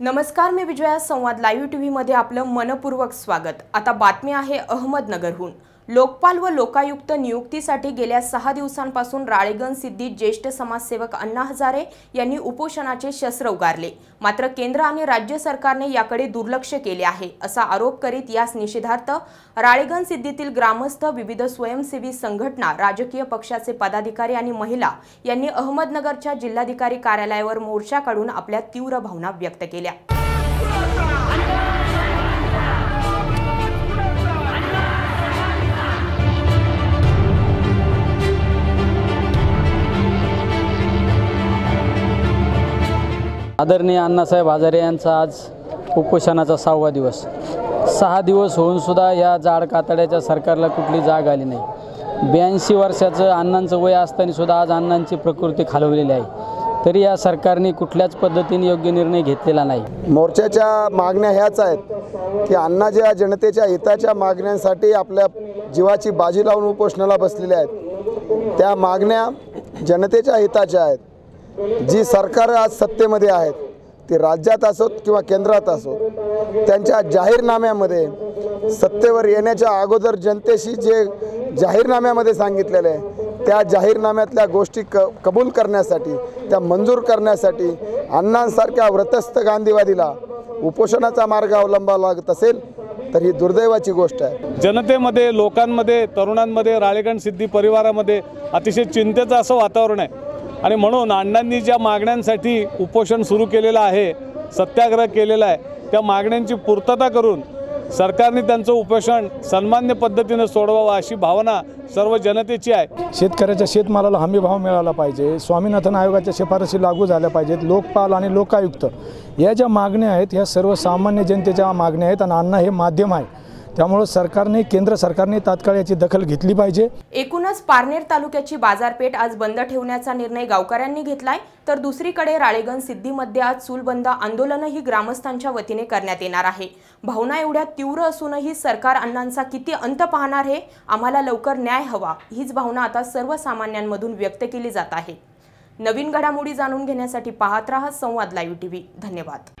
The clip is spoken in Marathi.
नमस्कार मी विजया संवाद लाईव्ह टी व्हीमध्ये आपलं मनपूर्वक स्वागत. आता बातमी आहे अहमदनगरहून. लोकपाल व लोकायुक्त नियुक्तीसाठी गेल्या सहा दिवसांपासून राळेगण सिद्धीत ज्येष्ठ समाजसेवक अण्णा हजारे यांनी उपोषणाचे शस्त्र उगारले. मात्र केंद्र आणि राज्य सरकारने याकडे दुर्लक्ष केले आहे असा आरोप करीत यास निषेधार्थ राळेगण सिद्धीतील ग्रामस्थ विविध स्वयंसेवी संघटना राजकीय पक्षाचे पदाधिकारी आणि महिला यांनी अहमदनगरच्या जिल्हाधिकारी कार्यालयावर मोर्चा काढून आपल्या तीव्र भावना व्यक्त केल्या. आदरणीय अण्णासाहेब हजारे यांचा आज उपोषणाचा सहावा दिवस. सहा दिवस होऊन सुद्धा या जाड कातड्याच्या सरकारला कुठली जाग आली नाही. ब्याऐंशी वर्षाचं अण्णांचं वय असताना सुद्धा आज अण्णांची प्रकृती खालवलेली आहे. तरी या सरकारने कुठल्याच पद्धतीने योग्य निर्णय घेतलेला नाही. मोर्चाच्या मागण्या ह्याच आहेत की अण्णा ज्या जनतेच्या हिताच्या मागण्यांसाठी आपल्या जीवाची बाजी लावून उपोषणाला बसलेल्या आहेत त्या मागण्या जनतेच्या हिताच्या आहेत. जी सरकार आज सत्तेमध्ये आहेत ती राज्यात असोत किंवा केंद्रात असोत त्यांच्या जाहीरनाम्यामध्ये सत्तेवर येण्याच्या अगोदर जनतेशी जे जाहीरनाम्यामध्ये सांगितलेलं आहे त्या जाहीरनाम्यातल्या गोष्टी क कबूल करण्यासाठी त्या मंजूर करण्यासाठी अण्णांसारख्या व्रतस्थ गांधीवादीला उपोषणाचा मार्ग अवलंबावा लागत असेल तर ही दुर्दैवाची गोष्ट आहे. जनतेमध्ये लोकांमध्ये तरुणांमध्ये राळेगण सिद्धी परिवारामध्ये अतिशय चिंतेचं असं वातावरण आहे. आणि म्हणून अण्णांनी ज्या मागण्यांसाठी उपोषण सुरू केलेलं आहे सत्याग्रह केलेला आहे त्या मागण्यांची पूर्तता करून सरकारने त्यांचं उपोषण सन्मान्य पद्धतीनं सोडवावं अशी भावना सर्व जनतेची आहे. शेतकऱ्याच्या शेतमालाला हमी भाव मिळाला पाहिजे स्वामीनाथन आयोगाच्या शिफारसी लागू झाल्या पाहिजेत लोकपाल आणि लोकायुक्त. या ज्या मागण्या आहेत ह्या सर्वसामान्य जनतेच्या मागण्या आहेत आणि अण्णा हे माध्यम आहे. त्यामुळं सरकारने केंद्र सरकारने तात्काळ याची दखल घेतली पाहिजे. एकूणच पारनेर तालुक्याची बाजारपेठ आज बंद ठेवण्याचा निर्णय गावकऱ्यांनी घेतलाय. तर दुसरीकडे राळेगण सिद्धीमध्ये आज चूलबंद आंदोलनही ग्रामस्थांच्या वतीने करण्यात येणार आहे. भावना एवढ्या तीव्र असूनही सरकार अण्णांचा किती अंत पाहणार हे आम्हाला लवकर न्याय हवा. हीच भावना आता सर्वसामान्यांमधून व्यक्त केली जात आहे. नवीन घडामोडी जाणून घेण्यासाठी पाहत राहा संवाद लाईव्ह टीव्ही. धन्यवाद.